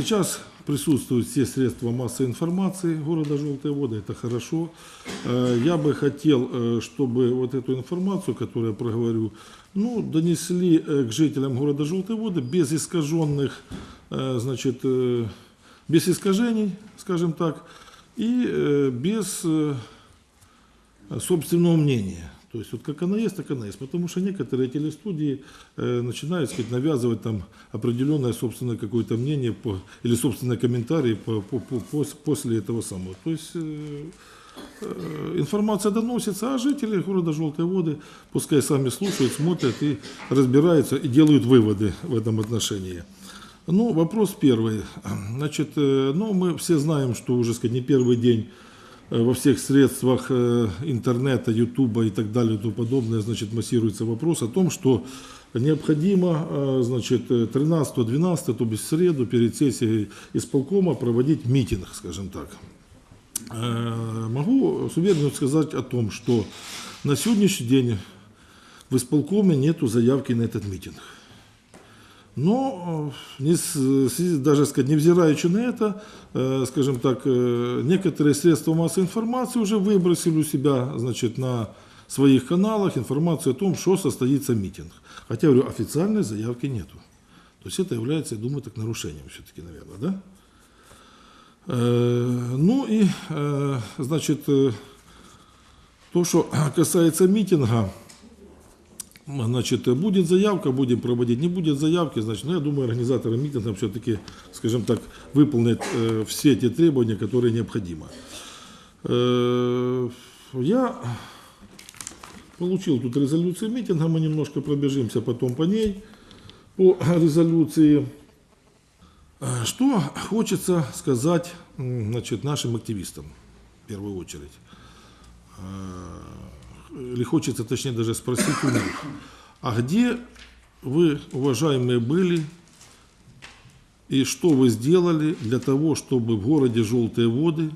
Сейчас присутствуют все средства массовой информации города Желтые воды, это хорошо. Э, Я бы хотел, э, чтобы вот эту информацию, которую я проговорю, ну, донесли э, к жителям города Желтые воды без искаженных, значит, без искажений, скажем так, и без собственного мнения. То есть вот как она есть, так она есть. Потому что некоторые телестудии э, начинают сказать, навязывать там определенное собственное какое-то мнение по, или собственные комментарии по, по- по- пос- после этого самого. То есть э, э, информация доносится, а жители города Желтые воды пускай сами слушают, смотрят и разбираются и делают выводы в этом отношении. Ну, вопрос первый. Значит, э, ну, мы все знаем, что уже, сказать, не первый день во всех средствах э, интернета, ютуба и так далее и тому подобное, значит, массируется вопрос о том, что необходимо, э, значит, 13-12, то есть в среду перед сессией исполкома проводить митинг, скажем так. Э, Могу с уверенностью сказать о том, что на сегодняшний день в исполкоме нету заявки на этот митинг. Но э, не даже сказать, невзираючи на это, э, скажем так, э, некоторые средства массовой информации уже выбросили у себя значит, на своих каналах информацию о том, что состоится митинг. Хотя, говорю, официальной заявки нету. То есть это является, я думаю, так нарушением все-таки, наверное, да? Ну и, значит, то, что касается митинга, Значит, будет заявка, будем проводить. Не будет заявки, значит, ну, я думаю, организаторы митинга все-таки, скажем так, выполнят э, все те требования, которые необходимо. Э, я получил тут резолюцию митинга, мы немножко пробежимся потом по ней, по резолюции. Э, Что хочется сказать значит, нашим активистам, в первую очередь или хочется, точнее, даже спросить у них, а где вы, уважаемые, были и что вы сделали для того, чтобы в городе Желтые воды,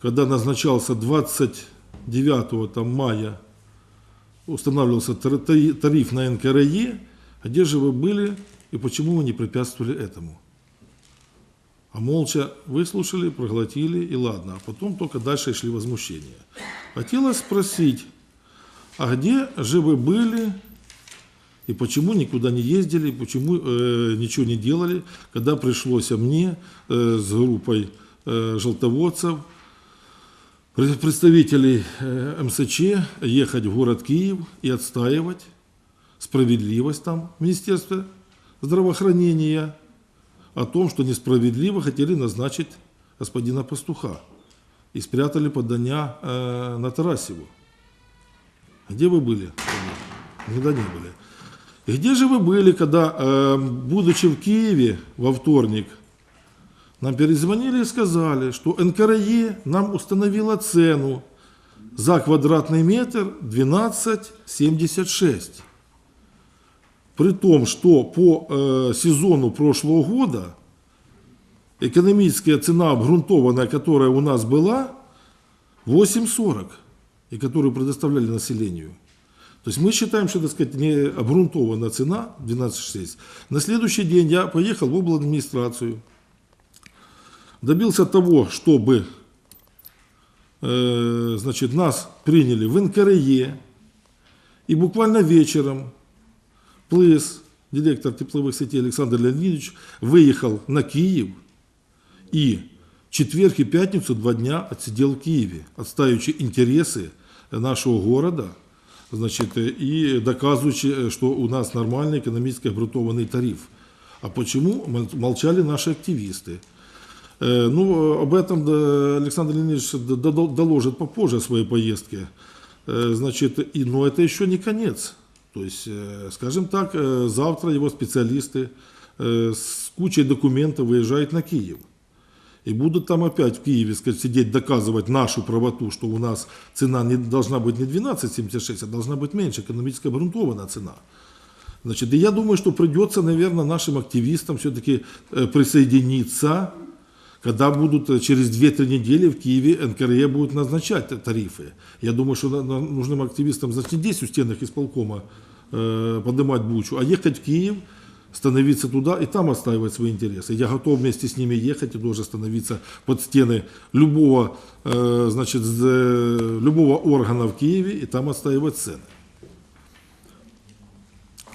когда назначался 29 там, мая, устанавливался тар- тари- тариф на НКРЕ, где же вы были и почему вы не препятствовали этому? А молча выслушали, проглотили и ладно. А потом только дальше шли возмущения. Хотелось спросить, а где же вы были и почему никуда не ездили, почему э, ничего не делали, когда пришлось мне э, с группой э, желтоводцев, пред- представителей э, МСЧ ехать в город Киев и отстаивать справедливость там в Министерстве здравоохранения, о том, что несправедливо хотели назначить господина Пастуха и спрятали подання э, на Тарасеву. Где вы были? Никогда не были. И где же вы были, когда, э, будучи в Киеве во вторник, нам перезвонили и сказали, что НКРЕ нам установила цену за квадратный метр 12,76. При том, что по сезону прошлого года экономическая цена обґрунтованная, которая у нас была, 8,40, и которую предоставляли населению. То есть мы считаем, что, так сказать, не обґрунтованная цена 12,6. На следующий день я поехал в администрацию, добился того, чтобы э, значит, нас приняли в НКРЕ, и буквально вечером Плыс, директор тепловых сетей Александр Леонидович, выехал на Киев и четверг и пятницу два дня отсидел в Киеве, отстаивающий интересы нашего города, значит, и доказывающий, что у нас нормальный экономически обґрунтованный тариф. А почему мол- молчали наши активисты? Э, Ну, об этом Александр Леонидович доложит попозже о своей поездке. Э, Значит, и, но это еще не конец. То есть, э, скажем так, э, завтра его специалисты э, с кучей документов выезжают на Киев. И будут там опять в Киеве сказать, сидеть, доказывать нашу правоту, что у нас цена не должна быть не 12,76, а должна быть меньше, экономически обґрунтованная цена. Значит, и я думаю, что придется, наверное, нашим активистам все-таки присоединиться, когда будут э, через 2-3 недели в Киеве НКРЕ будут назначать тарифы. Я думаю, что нужным активистам, значит, не здесь у стенах исполкома э, поднимать бучу, а ехать в Киев, становиться туда и там отстаивать свои интересы. Я готов вместе с ними ехать и тоже становиться под стены любого, э, значит, любого органа в Киеве и там отстаивать цены.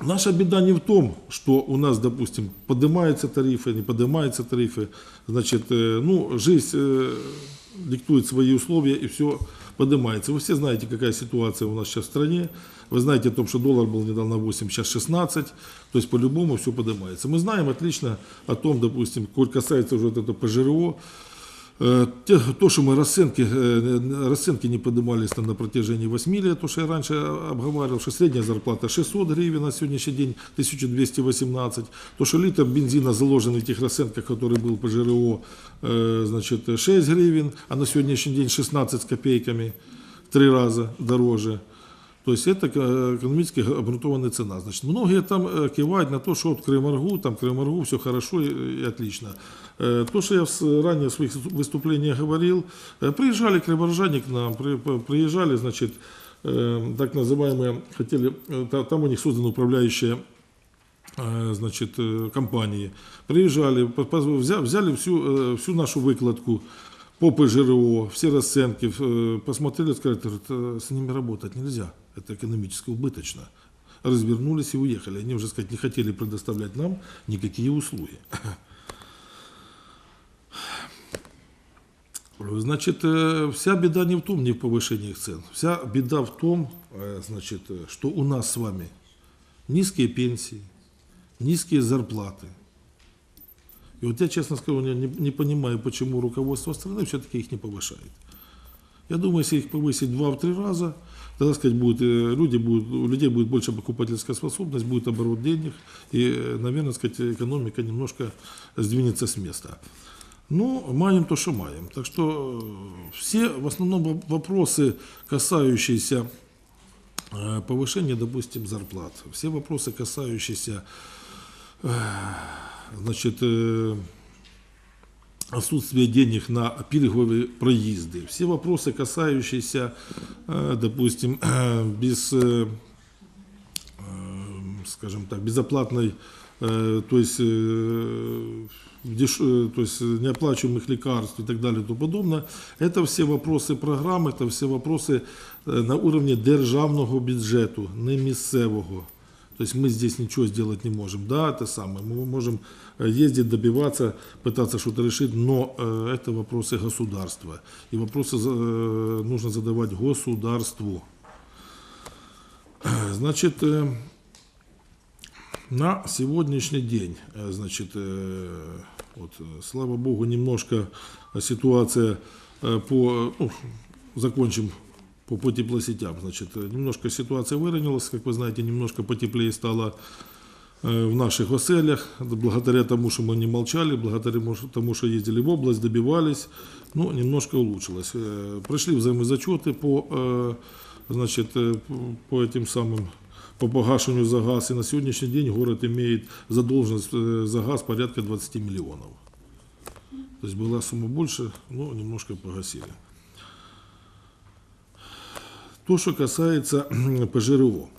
Наша беда не в том, что у нас, допустим, поднимаются тарифы, не поднимаются тарифы. Значит, э, ну, жизнь э, диктует свои условия и все поднимается. Вы все знаете, какая ситуация у нас сейчас в стране. Вы знаете о том, что доллар был недавно 8, сейчас 16. То есть по-любому все поднимается. Мы знаем отлично о том, допустим, коль касается уже вот этого ПЖРО, То, что мы расценки, э, расценки не поднимались там на протяжении 8 лет, то, что я раньше обговаривал, что средняя зарплата 600 гривен, на сегодняшний день 1218. То, что литр бензина заложен в этих расценках, который был по ЖРО, э, значит, 6 гривен, а на сегодняшний день 16 с копейками, три раза дороже. То есть это э, экономически обґрунтованная цена. Значит, многие там э, кивают на то, что вот Крымаргу, там Крымаргу все хорошо и, и отлично. Э, То, что я ранее в своих выступлениях говорил, приезжали крыморжане к нам, приезжали, значит, так называемые, хотели, та- там у них создана управляющая значит, компании. Приезжали, взяли всю, всю нашу выкладку по ПЖРО, все расценки, посмотрели, сказали, «Это с ними работать нельзя, это экономически убыточно. Развернулись и уехали. Они уже, сказать, не хотели предоставлять нам никакие услуги. Значит, э, вся беда не в том, не в повышении цен. Вся беда в том, э, значит, что у нас с вами низкие пенсии, низкие зарплаты. И вот я, честно скажу, не- не понимаю, почему руководство страны все-таки их не повышает. Я думаю, если их повысить в два-три раза, тогда, сказать, будет, э, люди будут, у людей будет больше покупательская способность, будет оборот денег, и, э, наверное, сказать, экономика немножко сдвинется с места. Ну, маем то, что маем. Так что э, все в основном во- вопросы, касающиеся повышения, допустим, зарплат, все вопросы, касающиеся значит, отсутствие денег на пилиговые проезды, все вопросы, касающиеся, э, допустим, без, э, э, скажем так, безоплатной, э, то есть, э, деш- э, то есть неоплачиваемых лекарств и так далее и тому подобное, это все вопросы программ, это все вопросы э, на уровне державного бюджету, не місцевого. То есть мы здесь ничего сделать не можем. Да, это самое. Мы можем э, ездить, добиваться, пытаться что-то решить, но э, это вопросы государства. И вопросы э, нужно задавать государству. Значит, на сегодняшний день, значит, вот, слава богу, немножко ситуация по, ну, закончим по, по теплосетям, значит, э, немножко ситуация выровнялась, как вы знаете, немножко потеплее стало э, в наших оселях, Это благодаря тому, что мы не молчали, благодаря тому, что- тому, что ездили в область, добивались, ну, немножко улучшилось. Э, Прошли взаимозачеты по, э, значит, э, по- по этим самым по погашению за газ. И на сегодняшний день город имеет задолженность э, за газ порядка 20 миллионов. То есть была сумма больше, но немножко погасили. То, что касается ПЖРО.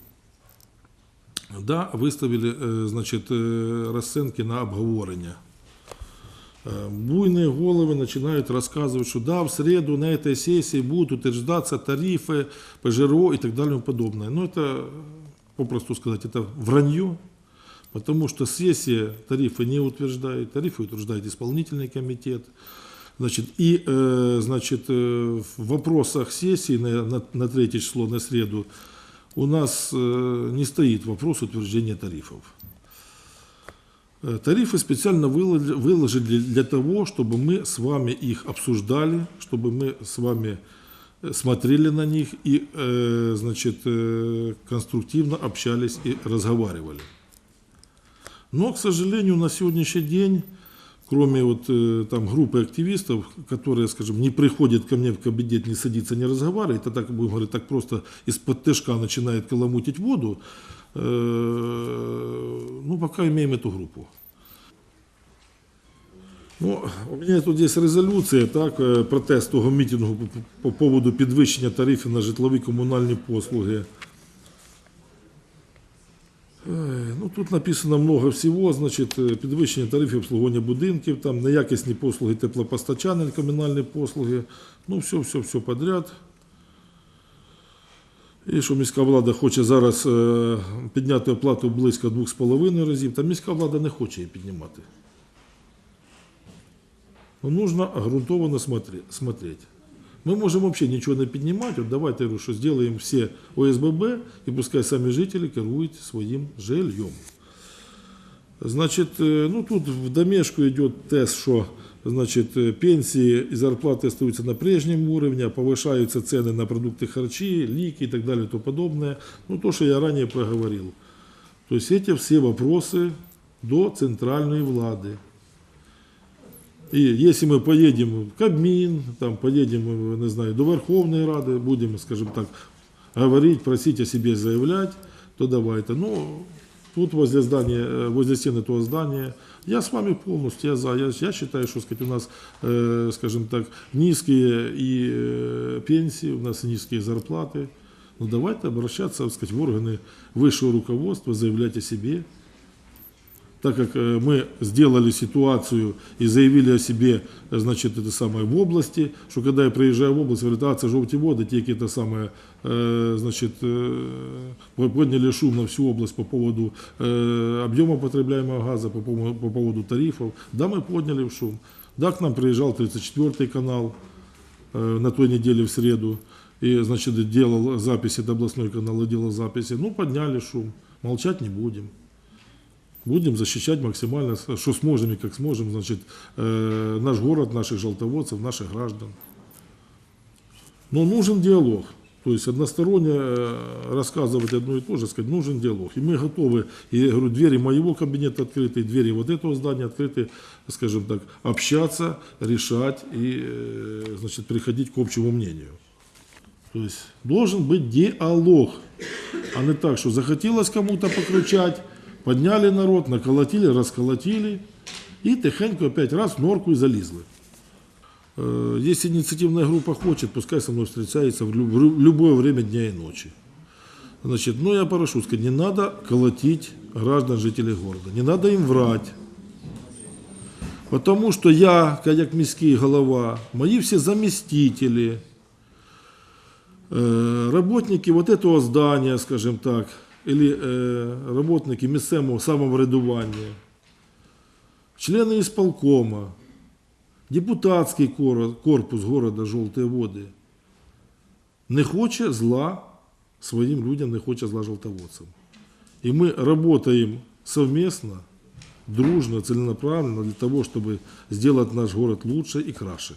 Да, выставили э, значит, э, расценки на обговорення. Э, Буйные головы начинают рассказывать, что да, в среду на этой сессии будут утверждаться тарифы, ПЖРО и так далее и подобное. Но это, попросту сказать, это вранье, потому что сессия тарифы не утверждает, тарифы утверждает исполнительный комитет. Значит, и э, значит, э, в вопросах сессии на, на, на третье число, на среду, у нас э, не стоит вопрос утверждения тарифов. Тарифы специально выложили, для того, чтобы мы с вами их обсуждали, чтобы мы с вами смотрели на них и значит, конструктивно общались и разговаривали. Но, к сожалению, на сегодняшний день, кроме вот э, там группы активистов, которые, скажем, не приходят ко мне в кабинет, не садиться, не разговаривать, а так, будем говорить, так просто из-под тяжка начинает каламутить воду, э, ну, пока имеем эту группу. Ну, у меня тут есть резолюція, так, е, протест того мітингу по, по поводу підвищення тарифів на житлові комунальні послуги. Е, Ну, тут написано много всього, значить, е, підвищення тарифів обслуговування будинків, там неякісні послуги теплопостачання, комунальні послуги. Ну, все, все, все подряд. І що міська влада хоче зараз е, підняти оплату близько 2,5 разів, та міська влада не хоче її піднімати. Ну, нужно грунтованно смотреть. Мы можем вообще ничего не поднимать. Вот давайте, говорю, что сделаем все ОСББ, и пускай сами жители керуют своим жильем. Значит, э, ну тут в домешку идет тест, что значит, э, пенсии и зарплаты остаются на прежнем уровне, повышаются цены на продукты харчи, лики и так далее и подобное. Ну, то, что я ранее проговорил. То есть эти все вопросы до центральной влады. И если мы поедем в Кабмин, там поедем, э, не знаю, до Верховной Рады, будем, скажем так, говорить, просить о себе заявлять, то давайте. Ну, тут возле здания, э, возле стены этого здания, я с вами полностью, я за. Я, я считаю, что, сказать, у нас, э, скажем так, низкие и э, пенсии, у нас низкие зарплаты. Ну, давайте обращаться, так сказать, в органы высшего руководства, заявлять о себе так как э, мы сделали ситуацию и заявили о себе, значит, это самое в области, что когда я приезжаю в область, говорят, а, це жовті води, те какие-то самое, э, значит, э, подняли шум на всю область по поводу объема потребляемого газа, по, поводу- по поводу тарифов. Да, мы подняли шум. Да, к нам приезжал 34-й канал на той неделе в среду, и, значит, делал записи, это областной канал, и делал записи. Ну, подняли шум. Молчать не будем. Будем защищать максимально, что сможем и как сможем, значит, э, наш город, наших желтоводцев, наших граждан. Но нужен диалог. То есть односторонне э, рассказывать одно и то же, сказать, нужен диалог. И мы готовы, и я говорю, двери моего кабинета открыты, двери вот этого здания открыты, скажем так, общаться, решать и, э, значит, приходить к общему мнению. То есть должен быть диалог, а не так, что захотелось кому-то покричать, подняли народ, наколотили, расколотили и тихенько опять раз в норку и залезли. Если инициативная группа хочет, пускай со мной встречается в лю- в лю- любое время дня и ночи. Значит, ну я прошу сказать, не надо колотить граждан, жителей города, не надо им врать. Потому что я, как міський голова, мои все заместители, э, работники вот этого здания, скажем так, или э, работники місцевого самоврядування, члени ісполкома, депутатський кор- корпус города Жовті Води не хоче зла своїм людям, не хоче зла желтоводцам. И мы работаем совместно, дружно, целенаправленно для того, чтобы сделать наш город лучше и краше.